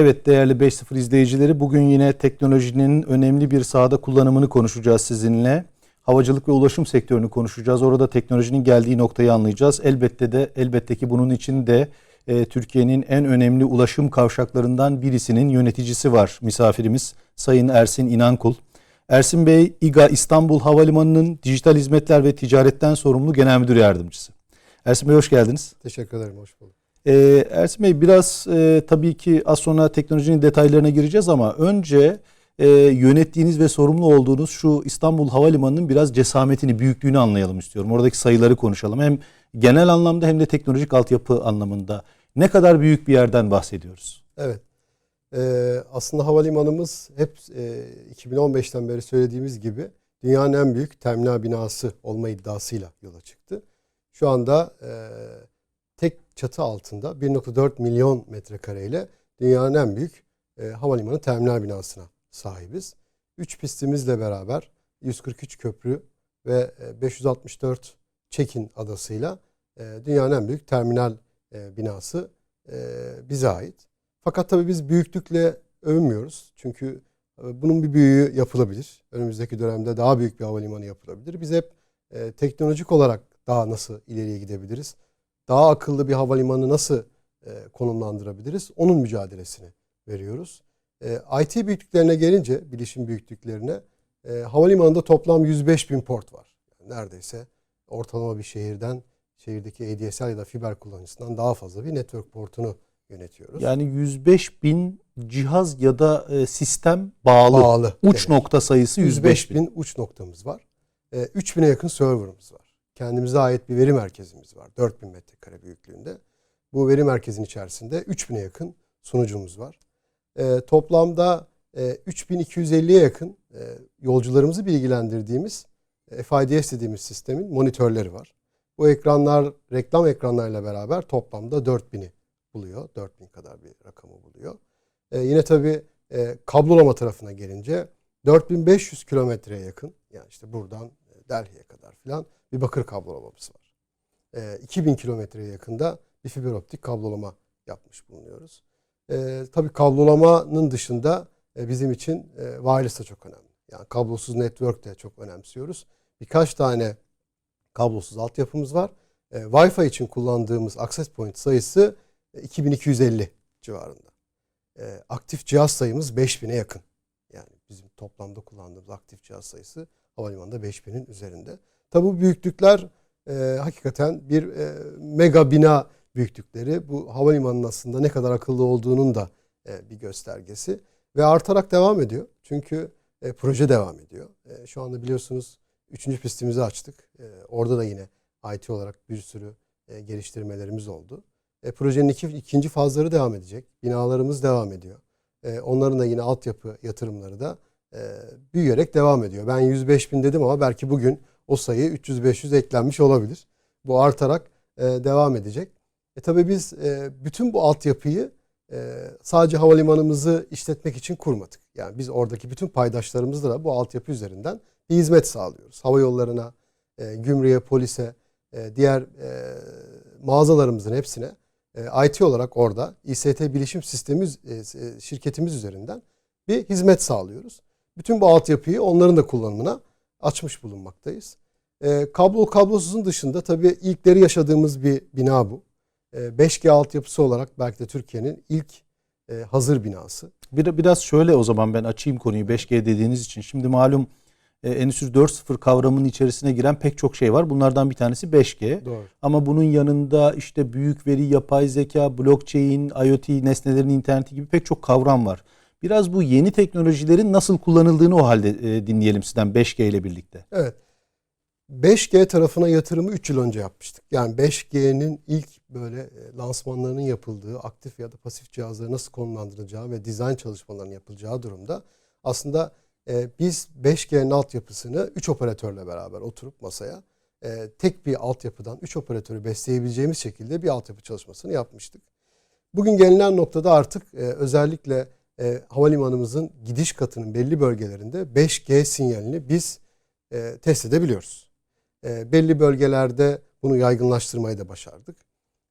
Evet değerli 5.0 izleyicileri bugün yine teknolojinin önemli bir sahada kullanımını konuşacağız sizinle. Havacılık ve ulaşım sektörünü konuşacağız. Orada teknolojinin geldiği noktayı anlayacağız. Elbette de elbette ki bunun için de e, Türkiye'nin en önemli ulaşım kavşaklarından birisinin yöneticisi var misafirimiz Sayın Ersin İnankul. Ersin Bey İGA İstanbul Havalimanı'nın dijital hizmetler ve ticaretten sorumlu genel müdür yardımcısı. Ersin Bey hoş geldiniz. Teşekkür ederim, hoş bulduk. Ee, Ersin Bey biraz e, tabii ki az sonra teknolojinin detaylarına gireceğiz ama önce e, yönettiğiniz ve sorumlu olduğunuz şu İstanbul Havalimanı'nın biraz cesametini, büyüklüğünü anlayalım istiyorum. Oradaki sayıları konuşalım. Hem genel anlamda hem de teknolojik altyapı anlamında. Ne kadar büyük bir yerden bahsediyoruz? Evet, ee, aslında havalimanımız hep e, 2015'ten beri söylediğimiz gibi dünyanın en büyük terminal binası olma iddiasıyla yola çıktı. Şu anda e, çatı altında 1.4 milyon metrekareyle dünyanın en büyük e, havalimanı terminal binasına sahibiz. 3 pistimizle beraber 143 köprü ve e, 564 check-in adasıyla e, dünyanın en büyük terminal e, binası e, bize ait. Fakat tabii biz büyüklükle övünmüyoruz. Çünkü e, bunun bir büyüğü yapılabilir. Önümüzdeki dönemde daha büyük bir havalimanı yapılabilir. Biz hep e, teknolojik olarak daha nasıl ileriye gidebiliriz? Daha akıllı bir havalimanı nasıl e, konumlandırabiliriz? Onun mücadelesini veriyoruz. E, IT büyüklüklerine gelince, bilişim büyüklüklerine, e, havalimanında toplam 105 bin port var. Yani neredeyse ortalama bir şehirden, şehirdeki ADSL ya da fiber kullanıcısından daha fazla bir network portunu yönetiyoruz. Yani 105 bin cihaz ya da e, sistem bağlı. Bağlı. Uç Evet. nokta sayısı 105 bin. bin uç noktamız var. E, 3000'e yakın serverımız var. Kendimize ait bir veri merkezimiz var. 4000 metrekare büyüklüğünde. Bu veri merkezin içerisinde 3000'e yakın sunucumuz var. E, toplamda e, 3250'ye yakın e, yolcularımızı bilgilendirdiğimiz e, FIDS dediğimiz sistemin monitörleri var. Bu ekranlar reklam ekranlarıyla beraber toplamda 4000'i buluyor. 4000 kadar bir rakamı buluyor. E, yine tabii e, kablolama tarafına gelince 4500 kilometreye yakın yani işte buradan e, Delhi'ye kadar filan bir bakır kablolamamız var. E, 2000 kilometreye yakında bir fiber optik kablolama yapmış bulunuyoruz. E, tabii kablolamanın dışında e, bizim için e, wireless da çok önemli. Yani kablosuz network de çok önemsiyoruz. Birkaç tane kablosuz altyapımız var. E, Wi-Fi için kullandığımız access point sayısı e, 2250 civarında. E, aktif cihaz sayımız 5000'e yakın. Yani bizim toplamda kullandığımız aktif cihaz sayısı havalimanında 5000'in üzerinde. Tabi bu büyüklükler e, hakikaten bir e, mega bina büyüklükleri. Bu havalimanının aslında ne kadar akıllı olduğunun da e, bir göstergesi. Ve artarak devam ediyor. Çünkü e, proje devam ediyor. E, şu anda biliyorsunuz 3. pistimizi açtık. E, orada da yine IT olarak bir sürü e, geliştirmelerimiz oldu. E, projenin iki, ikinci fazları devam edecek. Binalarımız devam ediyor. E, onların da yine altyapı yatırımları da e, büyüyerek devam ediyor. Ben 105 bin dedim ama belki bugün o sayı 300-500 eklenmiş olabilir. Bu artarak e, devam edecek. E tabii biz e, bütün bu altyapıyı e, sadece havalimanımızı işletmek için kurmadık. Yani biz oradaki bütün paydaşlarımızla da bu altyapı üzerinden bir hizmet sağlıyoruz. Hava yollarına, e, gümrüğe, polise, e, diğer e, mağazalarımızın hepsine e, IT olarak orada İST bilişim sistemimiz e, şirketimiz üzerinden bir hizmet sağlıyoruz. Bütün bu altyapıyı onların da kullanımına açmış bulunmaktayız. E, kablo kablosuzun dışında tabii ilkleri yaşadığımız bir bina bu. E, 5G altyapısı olarak belki de Türkiye'nin ilk e, hazır binası. Bir, biraz şöyle o zaman ben açayım konuyu 5G dediğiniz için. Şimdi malum e, Endüstri 4.0 kavramının içerisine giren pek çok şey var. Bunlardan bir tanesi 5G. Doğru. Ama bunun yanında işte büyük veri, yapay zeka, blockchain, IoT, nesnelerin interneti gibi pek çok kavram var. Biraz bu yeni teknolojilerin nasıl kullanıldığını o halde e, dinleyelim sizden 5G ile birlikte. Evet. 5G tarafına yatırımı 3 yıl önce yapmıştık. Yani 5G'nin ilk böyle e, lansmanlarının yapıldığı, aktif ya da pasif cihazları nasıl konumlandırılacağı ve dizayn çalışmalarının yapılacağı durumda aslında e, biz 5G'nin altyapısını 3 operatörle beraber oturup masaya e, tek bir altyapıdan 3 operatörü besleyebileceğimiz şekilde bir altyapı çalışmasını yapmıştık. Bugün gelinen noktada artık e, özellikle e, havalimanımızın gidiş katının belli bölgelerinde 5G sinyalini biz e, test edebiliyoruz. E, belli bölgelerde bunu yaygınlaştırmayı da başardık.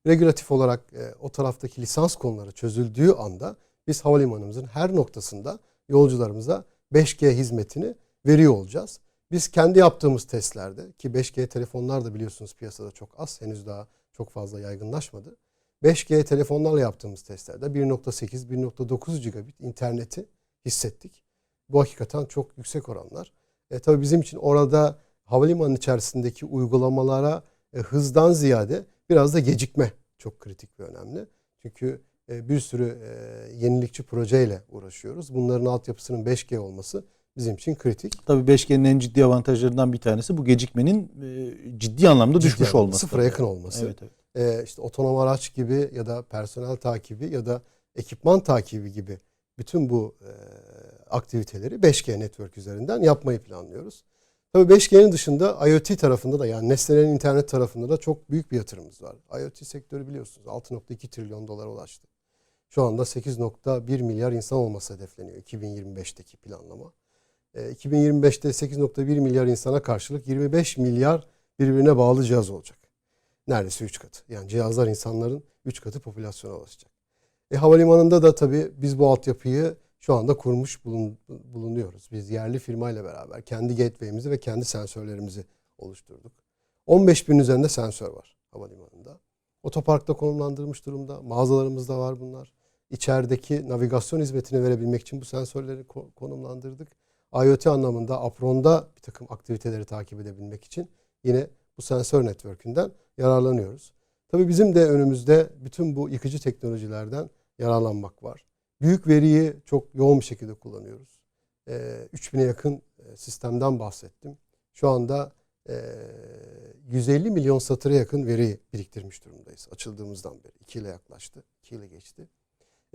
Regülatif olarak e, o taraftaki lisans konuları çözüldüğü anda biz havalimanımızın her noktasında yolcularımıza 5G hizmetini veriyor olacağız. Biz kendi yaptığımız testlerde ki 5G telefonlar da biliyorsunuz piyasada çok az henüz daha çok fazla yaygınlaşmadı. 5G telefonlarla yaptığımız testlerde 1.8 1.9 gigabit interneti hissettik. Bu hakikaten çok yüksek oranlar. E, tabii bizim için orada havalimanı içerisindeki uygulamalara e, hızdan ziyade biraz da gecikme çok kritik ve önemli. Çünkü e, bir sürü e, yenilikçi projeyle uğraşıyoruz. Bunların altyapısının 5G olması bizim için kritik. Tabii 5G'nin en ciddi avantajlarından bir tanesi bu gecikmenin e, ciddi anlamda düşmüş Ciddi anlamda olması. Sıfıra yakın olması. Evet, evet. E, işte otonom araç gibi ya da personel takibi ya da ekipman takibi gibi bütün bu e, aktiviteleri 5G network üzerinden yapmayı planlıyoruz. Tabii 5G'nin dışında IoT tarafında da yani nesnelerin internet tarafında da çok büyük bir yatırımımız var. IoT sektörü biliyorsunuz 6.2 trilyon dolara ulaştı. Şu anda 8.1 milyar insan olması hedefleniyor 2025'teki planlama. E, 2025'te 8.1 milyar insana karşılık 25 milyar birbirine bağlı cihaz olacak neredeyse 3 katı. Yani cihazlar insanların 3 katı popülasyona ulaşacak. E, havalimanında da tabii biz bu altyapıyı şu anda kurmuş bulun, bulunuyoruz. Biz yerli firmayla beraber kendi gateway'imizi ve kendi sensörlerimizi oluşturduk. 15 bin üzerinde sensör var havalimanında. Otoparkta konumlandırılmış durumda. Mağazalarımızda var bunlar. İçerideki navigasyon hizmetini verebilmek için bu sensörleri ko- konumlandırdık. IoT anlamında apronda bir takım aktiviteleri takip edebilmek için yine bu sensör network'ünden yararlanıyoruz. Tabii bizim de önümüzde bütün bu yıkıcı teknolojilerden yararlanmak var. Büyük veriyi çok yoğun bir şekilde kullanıyoruz. Ee, 3000'e yakın e, sistemden bahsettim. Şu anda e, 150 milyon satıra yakın veri biriktirmiş durumdayız açıldığımızdan beri. 2 yıla yaklaştı, 2 yıla geçti.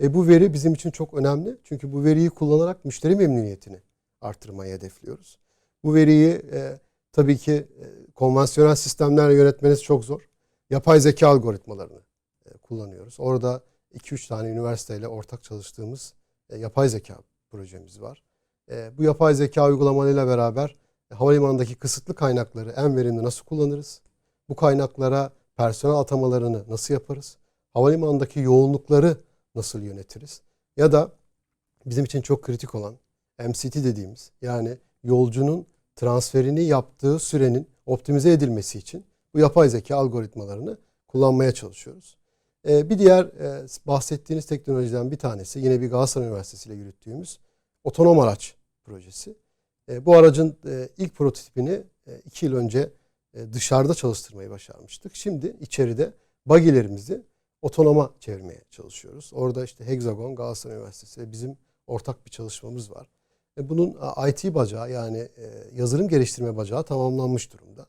E, bu veri bizim için çok önemli. Çünkü bu veriyi kullanarak müşteri memnuniyetini artırmayı hedefliyoruz. Bu veriyi e, tabii ki e, konvansiyonel sistemlerle yönetmeniz çok zor. Yapay zeka algoritmalarını e, kullanıyoruz. Orada 2-3 tane üniversiteyle ortak çalıştığımız e, yapay zeka projemiz var. E, bu yapay zeka uygulamalarıyla beraber havalimanındaki kısıtlı kaynakları en verimli nasıl kullanırız? Bu kaynaklara personel atamalarını nasıl yaparız? Havalimanındaki yoğunlukları nasıl yönetiriz? Ya da bizim için çok kritik olan MCT dediğimiz yani yolcunun transferini yaptığı sürenin optimize edilmesi için bu yapay zeka algoritmalarını kullanmaya çalışıyoruz. Ee, bir diğer e, bahsettiğiniz teknolojiden bir tanesi yine bir Galatasaray Üniversitesi ile yürüttüğümüz otonom araç projesi. E, bu aracın e, ilk prototipini e, iki yıl önce e, dışarıda çalıştırmayı başarmıştık. Şimdi içeride bagilerimizi otonoma çevirmeye çalışıyoruz. Orada işte Hexagon, Galatasaray Üniversitesi ve bizim ortak bir çalışmamız var. E, bunun IT bacağı yani e, yazılım geliştirme bacağı tamamlanmış durumda.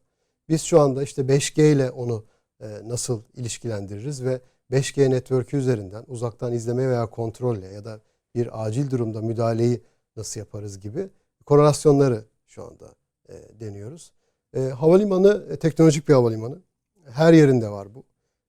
Biz şu anda işte 5G ile onu e, nasıl ilişkilendiririz ve 5G network'ü üzerinden uzaktan izleme veya kontrolle ya da bir acil durumda müdahaleyi nasıl yaparız gibi korelasyonları şu anda deniyoruz. Havalimanı teknolojik bir havalimanı. Her yerinde var bu.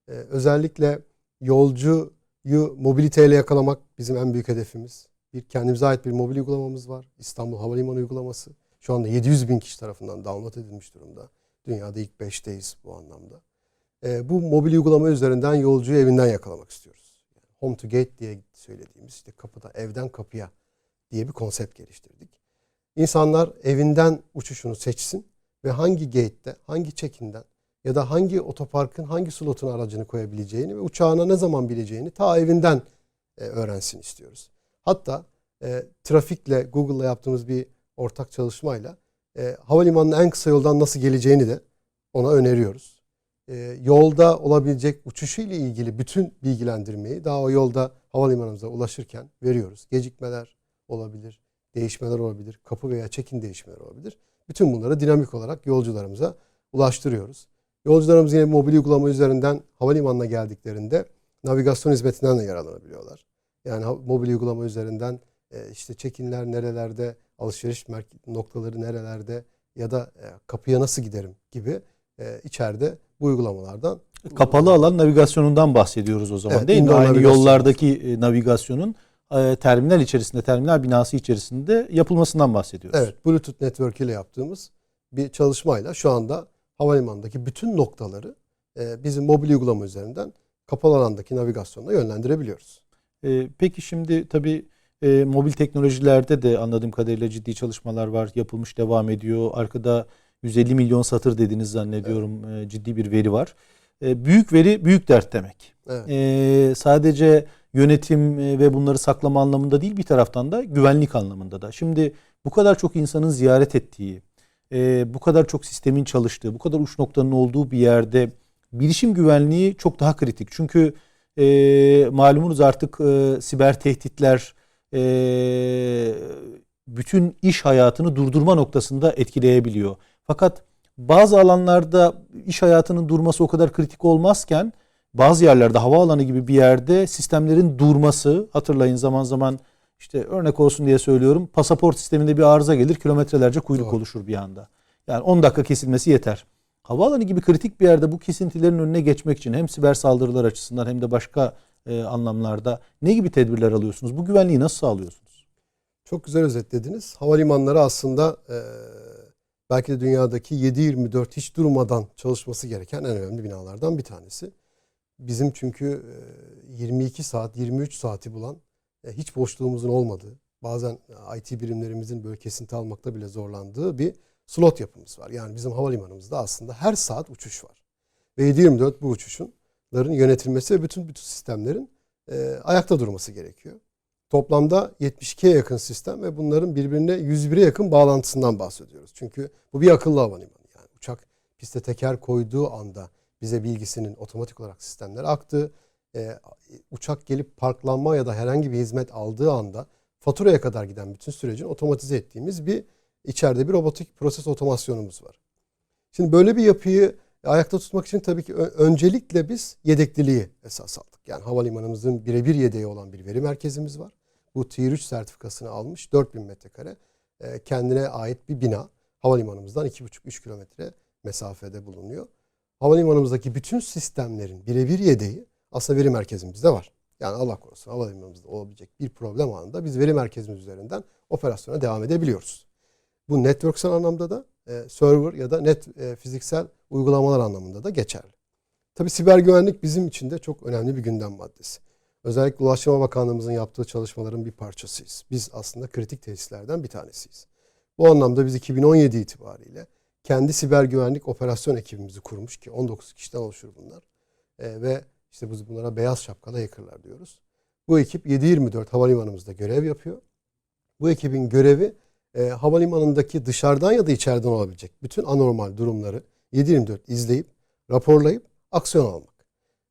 Özellikle yolcuyu mobiliteyle yakalamak bizim en büyük hedefimiz. Bir kendimize ait bir mobil uygulamamız var. İstanbul Havalimanı uygulaması. Şu anda 700 bin kişi tarafından download edilmiş durumda. Dünyada ilk 5'teyiz bu anlamda. E, bu mobil uygulama üzerinden yolcuyu evinden yakalamak istiyoruz. Home to gate diye söylediğimiz işte kapıda evden kapıya diye bir konsept geliştirdik. İnsanlar evinden uçuşunu seçsin ve hangi gate'de, hangi check-in'den ya da hangi otoparkın hangi slotuna aracını koyabileceğini ve uçağına ne zaman bileceğini ta evinden e, öğrensin istiyoruz. Hatta e, trafikle Google'la yaptığımız bir ortak çalışmayla e, havalimanına en kısa yoldan nasıl geleceğini de ona öneriyoruz. E, yolda olabilecek uçuşu ile ilgili bütün bilgilendirmeyi daha o yolda havalimanımıza ulaşırken veriyoruz. Gecikmeler olabilir, değişmeler olabilir, kapı veya check-in değişmeleri olabilir. Bütün bunları dinamik olarak yolcularımıza ulaştırıyoruz. Yolcularımız yine mobil uygulama üzerinden havalimanına geldiklerinde navigasyon hizmetinden de yararlanabiliyorlar. Yani mobil uygulama üzerinden e, işte check-inler nerelerde, alışveriş noktaları nerelerde ya da e, kapıya nasıl giderim gibi e, içeride bu uygulamalardan Kapalı alan navigasyonundan bahsediyoruz o zaman Evet, değil mi? Aynı yollardaki navigasyonun e, terminal içerisinde, terminal binası içerisinde yapılmasından bahsediyoruz. Evet, Bluetooth network ile yaptığımız bir çalışmayla şu anda havalimanındaki bütün noktaları e, bizim mobil uygulama üzerinden kapalı alandaki navigasyonla yönlendirebiliyoruz. E, peki şimdi tabii e, mobil teknolojilerde de anladığım kadarıyla ciddi çalışmalar var. Yapılmış devam ediyor. Arkada 150 milyon satır dediğiniz zannediyorum e, ciddi bir veri var. E, büyük veri büyük dert demek. Evet. E, sadece yönetim ve bunları saklama anlamında değil bir taraftan da güvenlik anlamında da. Şimdi bu kadar çok insanın ziyaret ettiği, e, bu kadar çok sistemin çalıştığı, bu kadar uç noktanın olduğu bir yerde bilişim güvenliği çok daha kritik. Çünkü e, malumunuz artık e, siber tehditler e, bütün iş hayatını durdurma noktasında etkileyebiliyor. Fakat bazı alanlarda iş hayatının durması o kadar kritik olmazken bazı yerlerde havaalanı gibi bir yerde sistemlerin durması hatırlayın zaman zaman işte örnek olsun diye söylüyorum pasaport sisteminde bir arıza gelir kilometrelerce kuyruk Doğru. oluşur bir anda. Yani 10 dakika kesilmesi yeter. Havaalanı gibi kritik bir yerde bu kesintilerin önüne geçmek için hem siber saldırılar açısından hem de başka e, anlamlarda ne gibi tedbirler alıyorsunuz? Bu güvenliği nasıl sağlıyorsunuz? Çok güzel özetlediniz. Havalimanları aslında e, belki de dünyadaki 7-24 hiç durmadan çalışması gereken en önemli binalardan bir tanesi. Bizim çünkü e, 22 saat, 23 saati bulan e, hiç boşluğumuzun olmadığı, bazen IT birimlerimizin böyle kesinti almakta bile zorlandığı bir slot yapımız var. Yani bizim havalimanımızda aslında her saat uçuş var. Ve 7-24 bu uçuşunların yönetilmesi ve bütün bütün sistemlerin e, ayakta durması gerekiyor. Toplamda 72'ye yakın sistem ve bunların birbirine 101'e yakın bağlantısından bahsediyoruz. Çünkü bu bir akıllı havalimanı. Yani uçak piste teker koyduğu anda bize bilgisinin otomatik olarak sistemlere aktı. Ee, uçak gelip parklanma ya da herhangi bir hizmet aldığı anda faturaya kadar giden bütün sürecin otomatize ettiğimiz bir içeride bir robotik proses otomasyonumuz var. Şimdi böyle bir yapıyı ayakta tutmak için tabii ki öncelikle biz yedekliliği esas aldık. Yani havalimanımızın birebir yedeği olan bir veri merkezimiz var. Bu Tier 3 sertifikasını almış 4000 metrekare e, kendine ait bir bina. Havalimanımızdan 2,5-3 kilometre mesafede bulunuyor. Havalimanımızdaki bütün sistemlerin birebir yedeği aslında veri merkezimizde var. Yani Allah korusun havalimanımızda olabilecek bir problem anında biz veri merkezimiz üzerinden operasyona devam edebiliyoruz. Bu networksel anlamda da e, server ya da net e, fiziksel uygulamalar anlamında da geçerli. Tabii siber güvenlik bizim için de çok önemli bir gündem maddesi. Özellikle Ulaştırma Bakanlığımızın yaptığı çalışmaların bir parçasıyız. Biz aslında kritik tesislerden bir tanesiyiz. Bu anlamda biz 2017 itibariyle kendi siber güvenlik operasyon ekibimizi kurmuş ki 19 kişiden oluşur bunlar. E, ve işte biz bunlara beyaz şapkalı hackerlar diyoruz. Bu ekip 7-24 havalimanımızda görev yapıyor. Bu ekibin görevi e, havalimanındaki dışarıdan ya da içeriden olabilecek bütün anormal durumları 7-24 izleyip, raporlayıp aksiyon almak.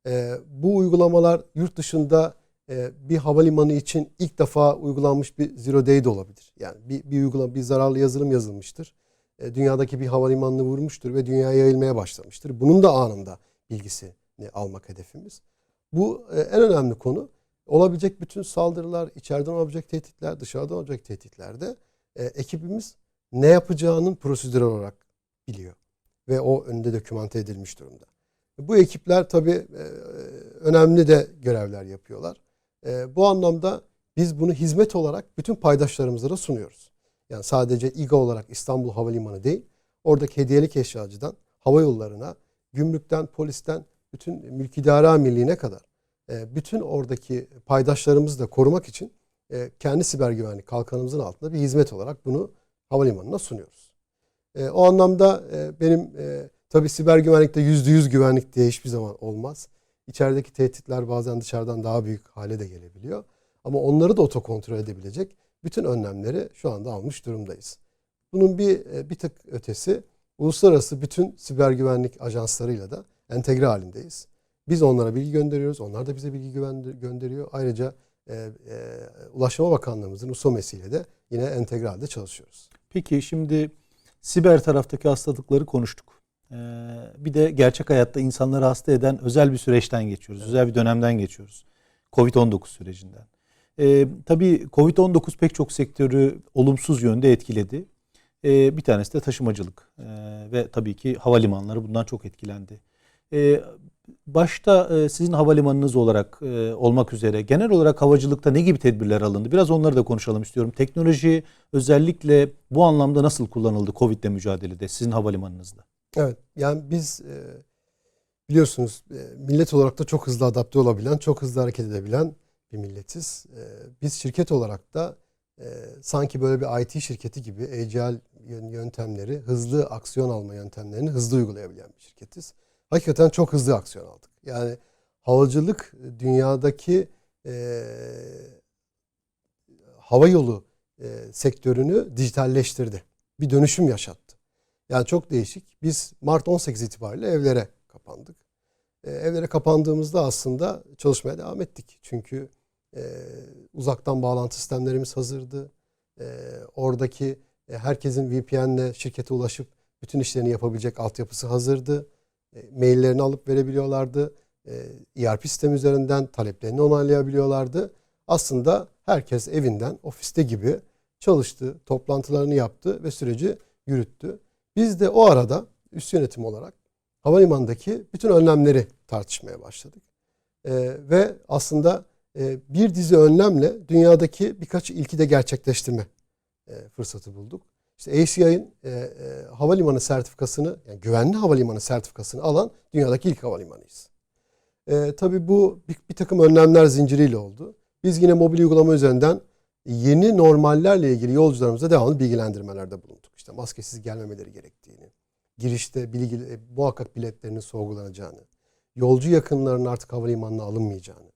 E, bu uygulamalar yurt dışında e, bir havalimanı için ilk defa uygulanmış bir zero day de olabilir. Yani bir, bir uygulama, bir zararlı yazılım yazılmıştır. E, dünyadaki bir havalimanını vurmuştur ve dünyaya yayılmaya başlamıştır. Bunun da anında bilgisini almak hedefimiz. Bu e, en önemli konu. Olabilecek bütün saldırılar, içeriden olabilecek tehditler, dışarıdan olacak tehditlerde e, ekibimiz ne yapacağının prosedürel olarak biliyor. Ve o önünde dokümante edilmiş durumda. Bu ekipler tabii e, önemli de görevler yapıyorlar. E, bu anlamda biz bunu hizmet olarak bütün paydaşlarımıza da sunuyoruz. Yani sadece İGA olarak İstanbul Havalimanı değil, oradaki hediyelik eşyacıdan, hava yollarına, gümrükten, polisten, bütün mülkidare amirliğine kadar e, bütün oradaki paydaşlarımızı da korumak için e, kendi siber güvenlik kalkanımızın altında bir hizmet olarak bunu havalimanına sunuyoruz. E, o anlamda e, benim e, tabii siber güvenlikte yüzde yüz güvenlik diye hiçbir zaman olmaz. İçerideki tehditler bazen dışarıdan daha büyük hale de gelebiliyor. Ama onları da otokontrol edebilecek bütün önlemleri şu anda almış durumdayız. Bunun bir e, bir tık ötesi uluslararası bütün siber güvenlik ajanslarıyla da entegre halindeyiz. Biz onlara bilgi gönderiyoruz. Onlar da bize bilgi gönderiyor. Ayrıca e, e, Ulaştırma Bakanlığımızın USOMES ile de yine entegre halde çalışıyoruz. Peki şimdi siber taraftaki hastalıkları konuştuk. Ee, bir de gerçek hayatta insanları hasta eden özel bir süreçten geçiyoruz. Özel bir dönemden geçiyoruz. Covid-19 sürecinden. Ee, tabii Covid-19 pek çok sektörü olumsuz yönde etkiledi. Ee, bir tanesi de taşımacılık Ee, ve tabii ki havalimanları bundan çok etkilendi. Ee, başta e, sizin havalimanınız olarak e, olmak üzere genel olarak havacılıkta ne gibi tedbirler alındı? Biraz onları da konuşalım istiyorum. Teknoloji özellikle bu anlamda nasıl kullanıldı Covid'le mücadelede sizin havalimanınızda? Evet yani biz e, biliyorsunuz millet olarak da çok hızlı adapte olabilen, çok hızlı hareket edebilen bir milletiz. Biz şirket olarak da sanki böyle bir IT şirketi gibi agile yön- yöntemleri, hızlı aksiyon alma yöntemlerini hızlı uygulayabilen bir şirketiz. Hakikaten çok hızlı aksiyon aldık. Yani havacılık dünyadaki e, hava yolu e, sektörünü dijitalleştirdi. Bir dönüşüm yaşattı. Yani çok değişik. Biz Mart 18 itibariyle evlere kapandık. E, evlere kapandığımızda aslında çalışmaya devam ettik. Çünkü e, uzaktan bağlantı sistemlerimiz hazırdı. E, oradaki e, herkesin VPN'le şirkete ulaşıp bütün işlerini yapabilecek altyapısı hazırdı. E, maillerini alıp verebiliyorlardı. E, ERP sistemi üzerinden taleplerini onaylayabiliyorlardı. Aslında herkes evinden, ofiste gibi çalıştı, toplantılarını yaptı ve süreci yürüttü. Biz de o arada üst yönetim olarak havalimanındaki bütün önlemleri tartışmaya başladık. Ee, ve aslında e, bir dizi önlemle dünyadaki birkaç ilki de gerçekleştirme e, fırsatı bulduk. İşte ACI'nin e, e, havalimanı sertifikasını, yani güvenli havalimanı sertifikasını alan dünyadaki ilk havalimanıyız. E, tabii bu bir, bir takım önlemler zinciriyle oldu. Biz yine mobil uygulama üzerinden yeni normallerle ilgili yolcularımıza devamlı bilgilendirmelerde bulunduk. İşte maskesiz gelmemeleri gerektiğini, girişte bilgi, e, muhakkak biletlerinin sorgulanacağını, yolcu yakınlarının artık havalimanına alınmayacağını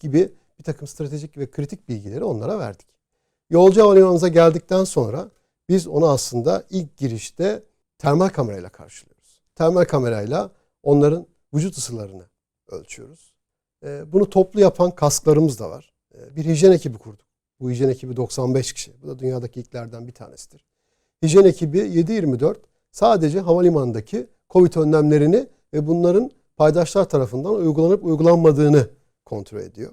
gibi bir takım stratejik ve kritik bilgileri onlara verdik. Yolcu havalimanımıza geldikten sonra biz onu aslında ilk girişte termal kamerayla karşılıyoruz. Termal kamerayla onların vücut ısılarını ölçüyoruz. E, Bunu toplu yapan kasklarımız da var. E, Bir hijyen ekibi kurduk. Bu hijyen ekibi 95 kişi. Bu da dünyadaki ilklerden bir tanesidir. Hijyen ekibi 7-24 sadece havalimanındaki Covid önlemlerini ve bunların paydaşlar tarafından uygulanıp uygulanmadığını kontrol ediyor.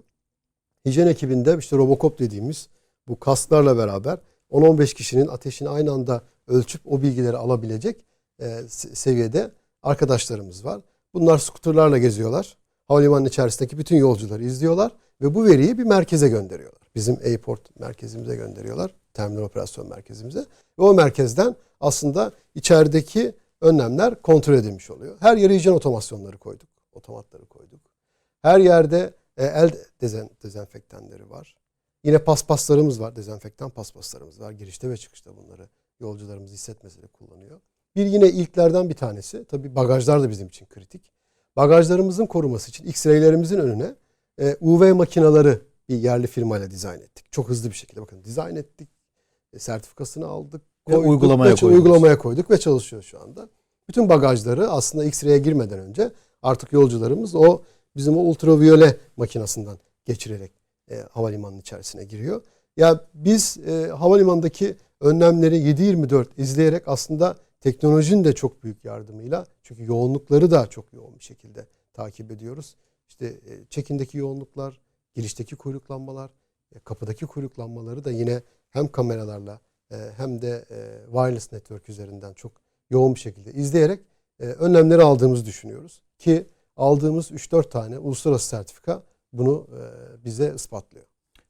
Hijyen ekibinde işte Robocop dediğimiz bu kasklarla beraber 10-15 kişinin ateşini aynı anda ölçüp o bilgileri alabilecek e, se- seviyede arkadaşlarımız var. Bunlar skuterlarla geziyorlar. Havalimanının içerisindeki bütün yolcuları izliyorlar ve bu veriyi bir merkeze gönderiyorlar. Bizim airport merkezimize gönderiyorlar. Terminal operasyon merkezimize. Ve o merkezden aslında içerideki önlemler kontrol edilmiş oluyor. Her yere hijyen otomasyonları koyduk. Otomatları koyduk. Her yerde e, el dezen, dezenfektanları var. Yine paspaslarımız var. Dezenfektan paspaslarımız var. Girişte ve çıkışta bunları yolcularımız hissetmesiyle kullanıyor. Bir yine ilklerden bir tanesi. Tabii bagajlar da bizim için kritik. Bagajlarımızın koruması için X-ray'lerimizin önüne e, UV makinaları bir yerli firmayla dizayn ettik. Çok hızlı bir şekilde bakın dizayn ettik. E, sertifikasını aldık. Ve koyduk uygulamaya ve. Uygulamaya koyduk ve çalışıyor şu anda. Bütün bagajları aslında X-ray'e girmeden önce artık yolcularımız o bizim o ultraviyole makinasından geçirerek e, havalimanının içerisine giriyor. Ya biz e, havalimanındaki önlemleri 7-24 izleyerek aslında teknolojinin de çok büyük yardımıyla çünkü yoğunlukları da çok yoğun bir şekilde takip ediyoruz. İşte e, check-in'deki yoğunluklar, girişteki kuyruklanmalar, e, kapıdaki kuyruklanmaları da yine hem kameralarla e, hem de e, wireless network üzerinden çok yoğun bir şekilde izleyerek e, önlemleri aldığımızı düşünüyoruz. Ki aldığımız 3-4 tane uluslararası sertifika bunu e, bize ispatlıyor.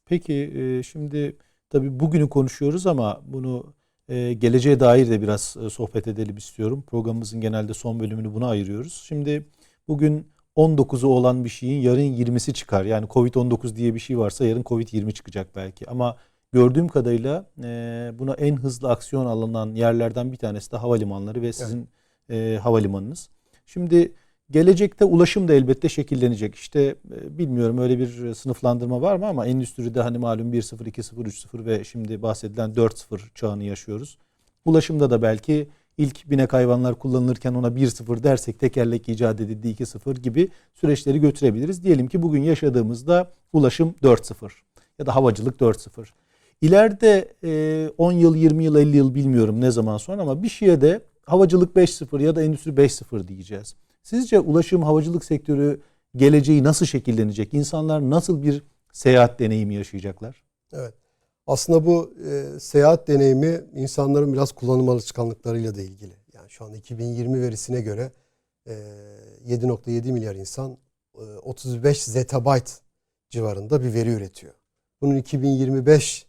Peki e, şimdi tabii bugünü konuşuyoruz ama bunu e, geleceğe dair de biraz sohbet edelim istiyorum. Programımızın genelde son bölümünü buna ayırıyoruz. Şimdi bugün 19'u olan bir şeyin yarın 20'si çıkar. Yani Covid-19 diye bir şey varsa yarın Covid-20 çıkacak belki. Ama gördüğüm kadarıyla buna en hızlı aksiyon alınan yerlerden bir tanesi de havalimanları ve sizin e, havalimanınız. Şimdi gelecekte ulaşım da elbette şekillenecek. İşte e, bilmiyorum öyle bir e, sınıflandırma var mı ama endüstride hani malum 1.0, 2.0, 3.0 ve şimdi bahsedilen 4.0 çağını yaşıyoruz. Ulaşımda da belki ilk binek hayvanlar kullanılırken ona 1.0 dersek tekerlek icat edildi 2.0 gibi süreçleri götürebiliriz. Diyelim ki bugün yaşadığımızda ulaşım 4.0 ya da havacılık 4.0. İleride e, 10 yıl, 20 yıl, 50 yıl bilmiyorum ne zaman sonra ama bir şeye de havacılık 5.0 ya da endüstri 5.0 diyeceğiz. Sizce ulaşım havacılık sektörü geleceği nasıl şekillenecek? İnsanlar nasıl bir seyahat deneyimi yaşayacaklar? Evet. Aslında bu e, seyahat deneyimi insanların biraz kullanım alışkanlıklarıyla da ilgili. Yani şu an 2020 verisine göre e, 7.7 milyar insan e, 35 zettabyte civarında bir veri üretiyor. Bunun 2025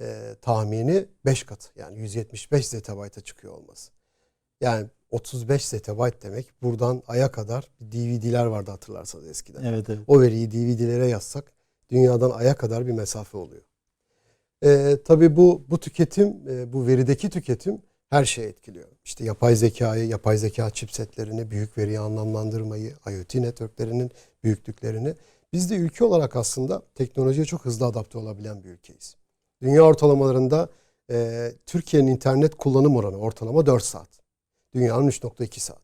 e, tahmini 5 katı yani 175 zettabyte'a çıkıyor olması. Yani 35 zettabyte demek buradan aya kadar DVD'ler vardı hatırlarsanız eskiden. Evet evet. O veriyi DVD'lere yazsak dünyadan aya kadar bir mesafe oluyor. E, tabii bu bu tüketim, e, bu verideki tüketim her şeyi etkiliyor. İşte yapay zekayı, yapay zeka chipsetlerini, büyük veriyi anlamlandırmayı, IoT networklerinin büyüklüklerini. Biz de ülke olarak aslında teknolojiye çok hızlı adapte olabilen bir ülkeyiz. Dünya ortalamalarında e, Türkiye'nin internet kullanım oranı ortalama 4 saat. Dünyanın 3.2 saat.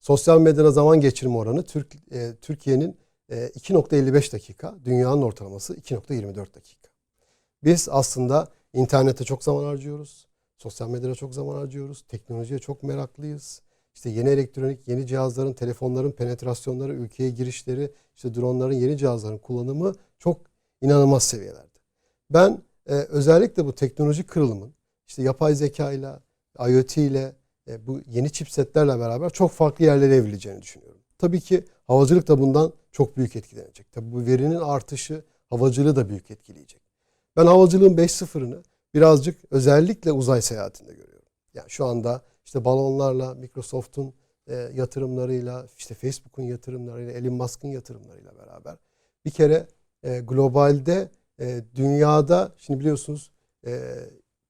Sosyal medyada zaman geçirme oranı Türk, e, Türkiye'nin e, 2.55 dakika, dünyanın ortalaması 2.24 dakika. Biz aslında internete çok zaman harcıyoruz. Sosyal medyada çok zaman harcıyoruz. Teknolojiye çok meraklıyız. İşte yeni elektronik, yeni cihazların, telefonların penetrasyonları, ülkeye girişleri, işte dronların, yeni cihazların kullanımı çok inanılmaz seviyelerde. Ben e, özellikle bu teknoloji kırılımın işte yapay zeka ile, IoT ile, e, bu yeni chipsetlerle beraber çok farklı yerlere evrileceğini düşünüyorum. Tabii ki havacılık da bundan çok büyük etkilenecek. Tabii bu verinin artışı havacılığı da büyük etkileyecek. Ben havacılığın 5.0'ını birazcık özellikle uzay seyahatinde görüyorum. Yani şu anda işte balonlarla, Microsoft'un e, yatırımlarıyla, işte Facebook'un yatırımlarıyla, Elon Musk'ın yatırımlarıyla beraber bir kere e, globalde e, dünyada şimdi biliyorsunuz e,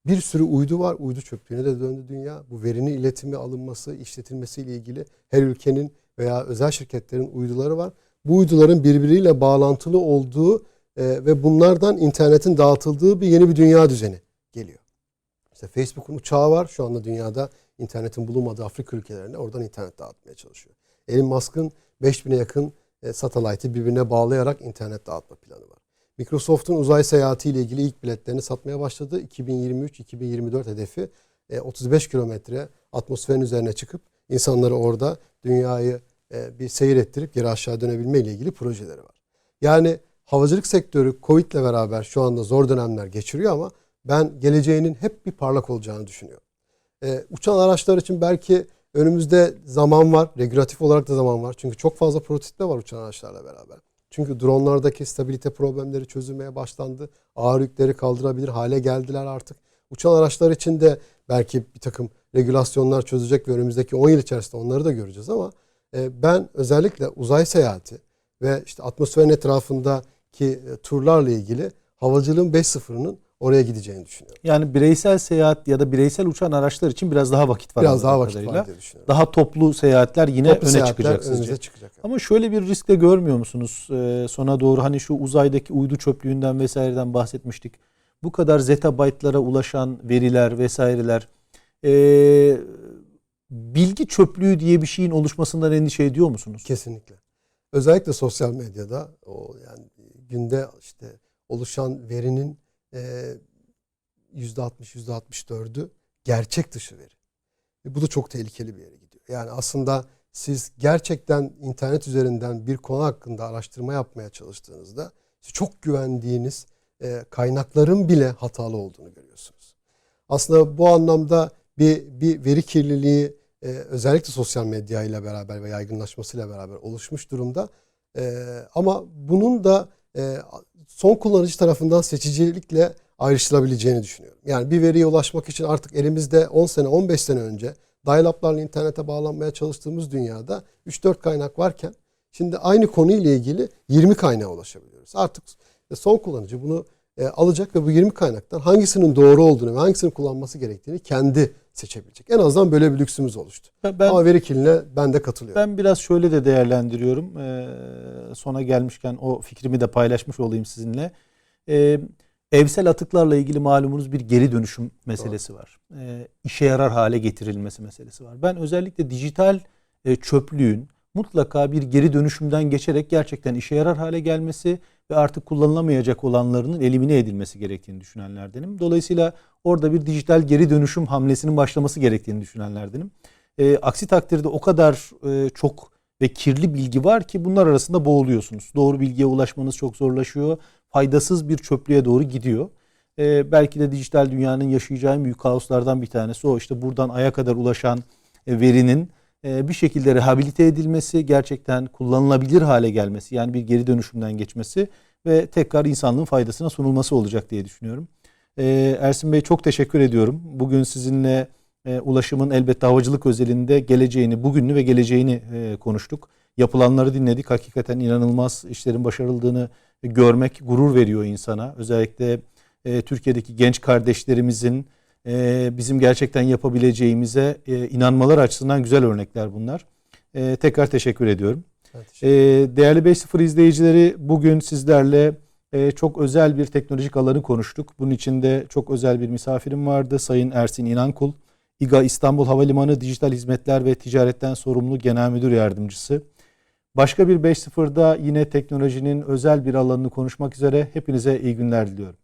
bir sürü uydu var. Uydu çöplüğüne de döndü dünya. Bu verinin iletimi, alınması, işletilmesiyle ilgili her ülkenin veya özel şirketlerin uyduları var. Bu uyduların birbiriyle bağlantılı olduğu e, ve bunlardan internetin dağıtıldığı bir yeni bir dünya düzeni geliyor. İşte Facebook'un uçağı var şu anda dünyada internetin bulunmadığı Afrika ülkelerine oradan internet dağıtmaya çalışıyor. Elon Musk'ın 5000'e yakın e, satellite'i birbirine bağlayarak internet dağıtma planı var. Microsoft'un uzay seyahati ile ilgili ilk biletlerini satmaya başladı. 2023-2024 hedefi e, 35 kilometre atmosferin üzerine çıkıp insanları orada dünyayı e, bir seyir ettirip geri aşağı dönebilme ile ilgili projeleri var. Yani havacılık sektörü Covid ile beraber şu anda zor dönemler geçiriyor ama ben geleceğinin hep bir parlak olacağını düşünüyorum. E, uçan araçlar için belki önümüzde zaman var. Regülatif olarak da zaman var. Çünkü çok fazla prototip de var uçan araçlarla beraber. Çünkü dronlardaki stabilite problemleri çözülmeye başlandı. Ağır yükleri kaldırabilir hale geldiler artık. Uçan araçlar için de belki bir takım regülasyonlar çözecek ve önümüzdeki 10 yıl içerisinde onları da göreceğiz ama e, ben özellikle uzay seyahati ve işte atmosferin etrafındaki e, turlarla ilgili havacılığın 5.0'ının oraya gideceğini düşünüyorum. Yani bireysel seyahat ya da bireysel uçan araçlar için biraz daha vakit var. Biraz daha vakit kadarıyla. var diye düşünüyorum. Daha toplu seyahatler yine Toplu öne seyahatler çıkacak sizce. çıkacak. Ama şöyle bir risk de görmüyor musunuz? Ee, sona doğru hani şu uzaydaki uydu çöplüğünden vesaireden bahsetmiştik. Bu kadar zettabyte'lara ulaşan veriler vesaireler ee, bilgi çöplüğü diye bir şeyin oluşmasından endişe ediyor musunuz? Kesinlikle. Özellikle sosyal medyada o yani günde işte oluşan verinin e, %60 %64'ü gerçek dışı veri. Ve bu da çok tehlikeli bir yere gidiyor. Yani aslında siz gerçekten internet üzerinden bir konu hakkında araştırma yapmaya çalıştığınızda çok güvendiğiniz e, kaynakların bile hatalı olduğunu görüyorsunuz. Aslında bu anlamda bir bir veri kirliliği e, özellikle sosyal medya ile beraber ve yaygınlaşmasıyla beraber oluşmuş durumda. E, ama bunun da e, son kullanıcı tarafından seçicilikle ayrıştırabileceğini düşünüyorum. Yani bir veriye ulaşmak için artık elimizde 10 sene 15 sene önce dial-up'larla internete bağlanmaya çalıştığımız dünyada 3-4 kaynak varken şimdi aynı konuyla ilgili 20 kaynağa ulaşabiliyoruz. Artık son kullanıcı bunu e, alacak ve bu 20 kaynaktan hangisinin doğru olduğunu ve hangisini kullanması gerektiğini kendi seçebilecek. En azından böyle bir lüksümüz oluştu. Ben, ben, Ama veri kirliliğine ben de katılıyorum. ben biraz şöyle de değerlendiriyorum. Ee, sona gelmişken o fikrimi de paylaşmış olayım sizinle. Ee, evsel atıklarla ilgili malumunuz bir geri dönüşüm meselesi var. Ee, işe yarar hale getirilmesi meselesi var. Ben özellikle dijital e, çöplüğün mutlaka bir geri dönüşümden geçerek gerçekten işe yarar hale gelmesi ve artık kullanılamayacak olanlarının elimine edilmesi gerektiğini düşünenlerdenim. Dolayısıyla orada bir dijital geri dönüşüm hamlesinin başlaması gerektiğini düşünenlerdenim. E, aksi takdirde o kadar e, çok ve kirli bilgi var ki bunlar arasında boğuluyorsunuz. Doğru bilgiye ulaşmanız çok zorlaşıyor. Faydasız bir çöplüğe doğru gidiyor. E, belki de dijital dünyanın yaşayacağı büyük kaoslardan bir tanesi o. işte buradan aya kadar ulaşan e, verinin bir şekilde rehabilite edilmesi, gerçekten kullanılabilir hale gelmesi, yani bir geri dönüşümden geçmesi ve tekrar insanlığın faydasına sunulması olacak diye düşünüyorum. E, Ersin Bey çok teşekkür ediyorum. Bugün sizinle e, ulaşımın elbette havacılık özelinde geleceğini, bugününü ve geleceğini e, konuştuk. Yapılanları dinledik. Hakikaten inanılmaz işlerin başarıldığını görmek gurur veriyor insana. Özellikle e, Türkiye'deki genç kardeşlerimizin e, bizim gerçekten yapabileceğimize e, inanmalar açısından güzel örnekler bunlar. E, tekrar teşekkür ediyorum. E, teşekkür ederim. değerli 5.0 izleyicileri bugün sizlerle e, çok özel bir teknolojik alanı konuştuk. Bunun içinde çok özel bir misafirim vardı. Sayın Ersin İnankul. İGA İstanbul Havalimanı Dijital Hizmetler ve Ticaretten Sorumlu Genel Müdür Yardımcısı. Başka bir 5.0'da yine teknolojinin özel bir alanını konuşmak üzere hepinize iyi günler diliyorum.